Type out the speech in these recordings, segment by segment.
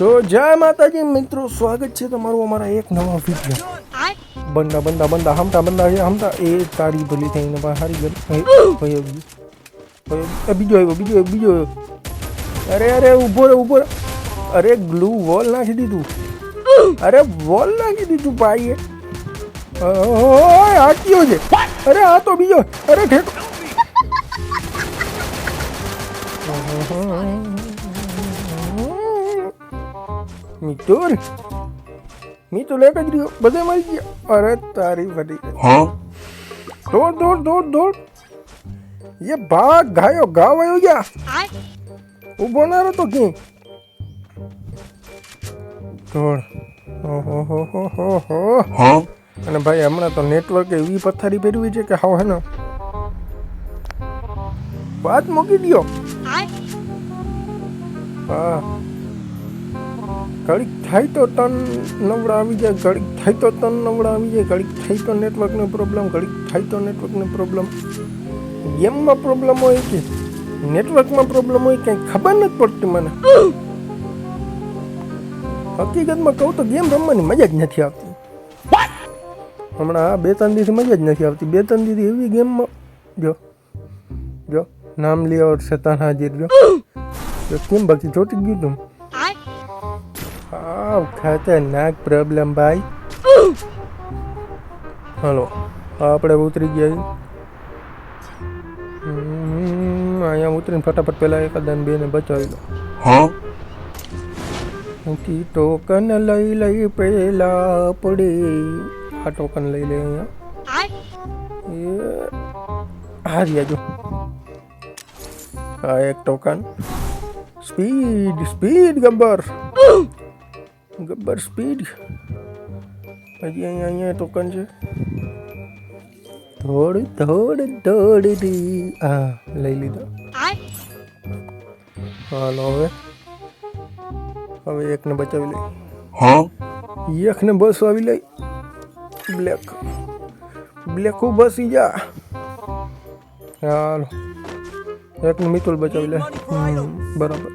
તો જય માતાજી મિત્રો સ્વાગત છે તમારું અમારા એક નવા વીડિયો બંદા બંદા બંદા હમતા બંદા છે હમતા. એ તારી ભલી થઈને હારી ગઈ ભાઈ બીજો આવ્યો બીજો આવ્યો બીજો આવ્યો. અરે અરે ઊભો રે ઊભો અરે ગ્લુ વોલ નાખી દીધું. અરે વોલ નાખી દીધું ભાઈએ. આ કયો છે. અરે આ તો બીજો. અરે ઠેકો. મિતુર મિતુલ એક જ રહ્યો. બધે મરી ગયા. અરે તારી ફટી ગઈ દોડ દોડ દોડ દોડ. ये ભાગ ગાયો ગાવ આવ્યો ગયા. ઊભો ના રહેતો કે દોડ. ઓહો હો હો હો હો અને ભાઈ હમણાં તો નેટવર્ક એવી પથારી ફેરવી છે કે હાવ હે ને વાત મૂકી દો હા. ઘડીક થાય તો તન નવડા આવી જાય, ઘડીક થાય તો તન નવડા આવી જાય, ઘડીક થાય તો નેટવર્કનો પ્રોબ્લેમ ઘડીક થાય તો નેટવર્કનો પ્રોબ્લેમ ગેમમાં પ્રોબ્લેમ હોય કે, નેટવર્કમાં પ્રોબ્લેમ હોય કંઈ ખબર નથી પડતી મને. હકીકતમાં કહું તો ગેમ રમવાની મજા જ નથી આવતી. હમણાં આ બે ત્રણ દિવસથી મજા જ નથી આવતી. બે ત્રણ દિવસથી એવી ગેમમાં, જો જો, નામ લે ઓર શેતાન હાજર, જો. કેમ બાકી ચોટી ગયું તું? હા ખતરનાક પ્રોબ્લેમ ભાઈ. હલો આપણે ઉતરી ગયા અહીંયા ઉતરીને ફટાફટ પહેલાં એકાદાને બેને બચાવી લો. અહીંથી ટોકન લઈ લઈ પેલા પડે. આ ટોકન લઈ લે અહીંયા. હારી જો. આ એક token speed speed Gabbar. Gabbar speed. હજી અહીંયા અહીંયા ટોકન છે. થોડ થોડ દી હા લઈ લીધો. હાલો હવે. હવે એકને બચાવી લઈ. હા? એકને બસ આવી લઈ. બ્લેક. બ્લેક બસી જા. હાલો. એકને મિતુલ બચાવી લે. બરાબર.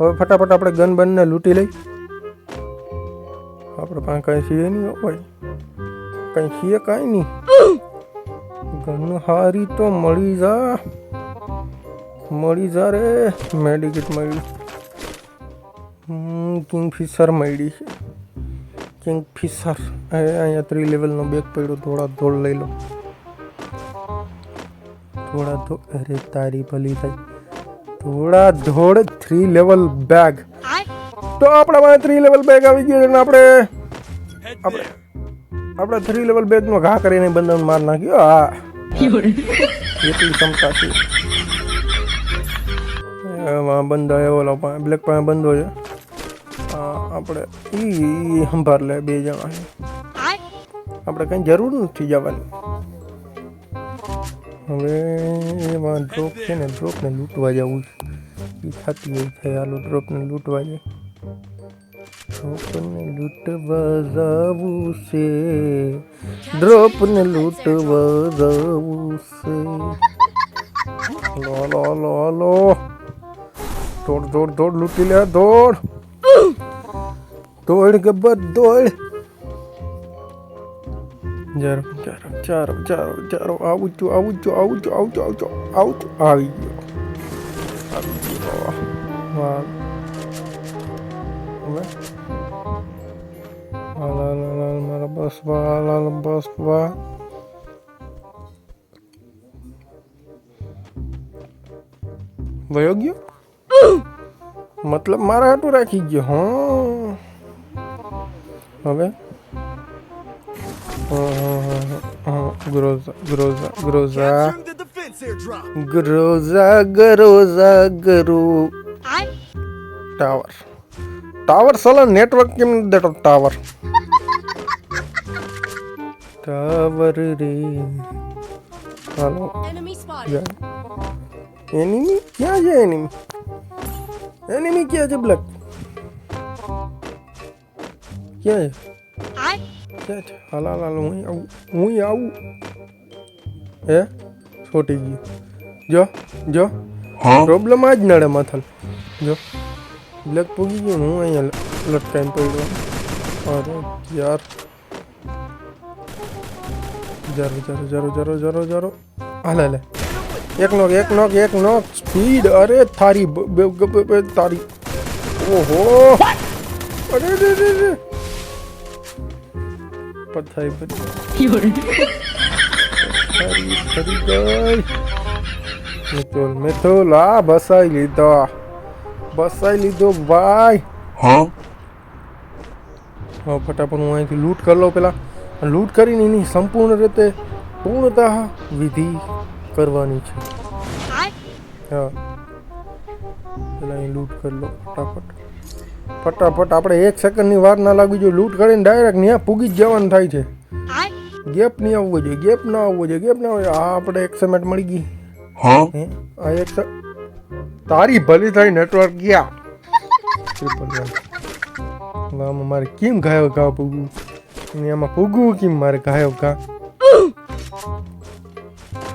હવે ફટાફટ આપણે ગન બનને લૂંટી લઈ. આપણે પાસે કાંઈ છીએ નહીં હોય કંઈ છીએ કાંઈ નહીં. ગન હારી તો મળી જા. મળી જા રે. મેડિકેટ મળી. કિંગફિશર મળી છે. કિંગફિશર. અહીંયા ત્રી લેવલનો બેગ પડ્યો. થોડા ધોળ લઈ લો. થોડા ધોળ અરે તારી ભલી થઈ. થોડા ધોળ થ્રી લેવલ બેગ તો આપણા પાસે થ્રી લેવલ બેગ આવી ગયો અને આપણે આપણે આપણે થ્રી લેવલ બેગનો ઘા કરીને બંધન માર નાખ્યો. હા. એટલી ક્ષમતા છે. એમાં બંધો એવો ઓલો બ્લેક પાસે બંધો છે. આપણે ઈ સંભાર લે બે જણા આપણે કંઈ જરૂર નથી જવાની. હવે એમાં ડ્રોપ છે ને ડ્રોપને લૂંટવા જવું છે. એ થતી હોય છે હાલો ડ્રોપને લૂંટવા જાય. ડ્રોપને લૂંટવા જાવું છે ડ્રોપને લૂંટવા જાવું છે લો લો લો લો. દોડ દોડ દોડ, લૂંટી લે, દોડ. દોડ ગબ્બર દોડ. ચારો ચારો ચારો ચારો ચારો આવું છું, આવું આવું છું, આવું આવું છું આવું છું. આવી ગયો. આવી ગયો. હાલ બસ વા વયો ગયો? મતલબ મારા હાટું રાખી ગયો હા. હવે? Groza Groza Groza defense Groza grow tower tower સલા નેટવર્ક કેમ દેતો? ટાવર ટાવર રે. હાલો. Enemy spotted. જાય એનિમી ક્યાં છે એનિમી એનિમી ક્યાં છે બ્લેક ક્યાં છે? ક્યાં છે? હાલ હાલ હાલ હું આવું હું આવું. હે? છોટી ગયું. જો જો. પ્રોબ્લેમ આ જ નડે મથલ જો. બ્લેક પૂગી ગયું હું અહીંયા લટકાઈને પડ્યો. અરે યાર. જરો જરો જરો જરો જરો જરો હાલે હાલે એક નોક એક નોક એક નોક સ્પીડ અરે થારી બ- બ- બ- બ- બ- તારી ઓહો અરે રે રે રે પથાઈ પથાઈ ફરી ફરી ગઈ મિતુલ મિતુલ આ બસાઈ લીધો બસાઈ લીધો ભાઈ Huh? હવે ફટાફટ હું અહીંથી લૂંટ કરી લઉં પેલા લૂંટ કરીને એની સંપૂર્ણ રીતે પૂર્ણતા વિધિ કરવાની છે. હા. પેલા અહીં લૂંટ કરી લો ફટાફટ. ફટાફટ આપણે એક સેકન્ડની વાર ના લાગવી જોઈએ. લૂંટ કરીને ડાયરેક્ટ ત્યાં પૂગી જ જવાનું થાય છે. ગેપ નહીં આવવો જોઈએ ગેપ ના આવવો જોઈએ ગેપ ના આવવો આ આપણે એક સેમેન્ટ મળી ગઈ? આ એક તારી ભલી થઈ નેટવર્ક ગયા jump. આમાં મારે કેમ ગાયો ગાવ પૂગવું? અને એમાં ફૂગવું કેમ મારે ગાયો કા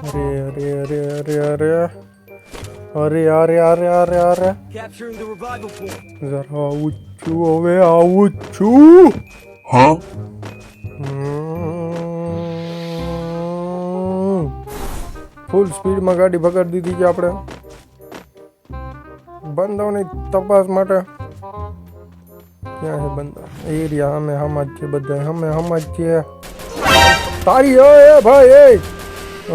અરે અરે અરે અરે અરે. અરે અરે અરે અરે અરે. જરા આવું જ છું હવે આવું જ છું. હા? ફૂલ સ્પીડમાં ગાડી ભગાડી દીધી છે આપણે? બંધાઓની તપાસ માટે. क्या है बंदा? एर में हम अच्छे बदले, हम हम अच्छे है। तारी ओए भाई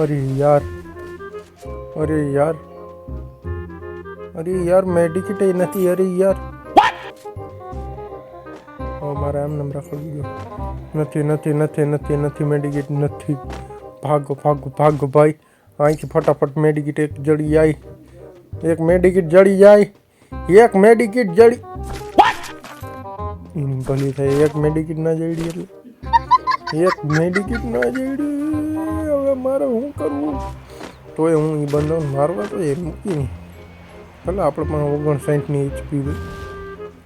अरे यार अरे यार अरे यार, मेडिकेट ही नहीं, अरे यार। फटाफट एक जड़ी आई। एक मेडिकेट जड़ी जाए एक मेडिकेट जड़ी ભલી થઈ એક મેડિકિટ ના જડી એટલે. એક મેડિકિટ ના જડી હવે મારે શું કરવું? તોય હું એ બંધો મારવા તો એ મૂકીને ભલે આપણે પણ ઓગણસાઠની એચપી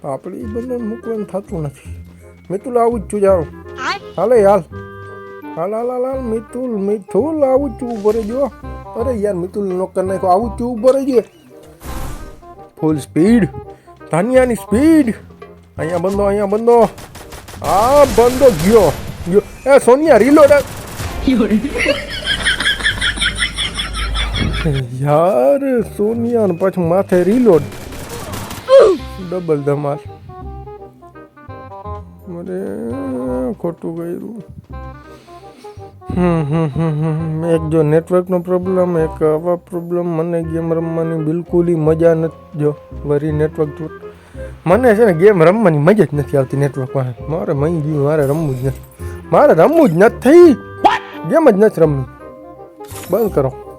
આપણે એ બંધન મૂકવાનું થતું નથી. મિતુલ, આવું જ છું, જાઓ. હાલે, હાલ. હાલ હાલ હાલ હાલ. મિતુલ, મિથુલ, આવું જ છું, ઊભો રહેજો. અરે યાર, મિતુલ નોકર નાખો આવું જ છું, ઊભો રહેજે. ફૂલ સ્પીડ ધાનિયાની સ્પીડ અહીંયા બંધો અહીંયા બંધો. આ બંધો ગયો ગયો. એ સોનિયા રીલોડ યાર સોનિયા ને પાછું માથે રીલોડ ડબલ ધમાલ. અરે, ખોટું કર્યું. એક જો નેટવર્કનો પ્રોબ્લેમ એક આવા પ્રોબ્લેમ મને ગેમ રમવાની બિલકુલ મજા નથી જો. વરી નેટવર્ક તો મને છે ને ગેમ રમવાની મજા જ નથી આવતી નેટવર્કમાં મારે મહી ગયું મારે રમવું જ નથી. મારે રમવું જ નથી. ગેમ જ નથી રમવું. બંધ કરો.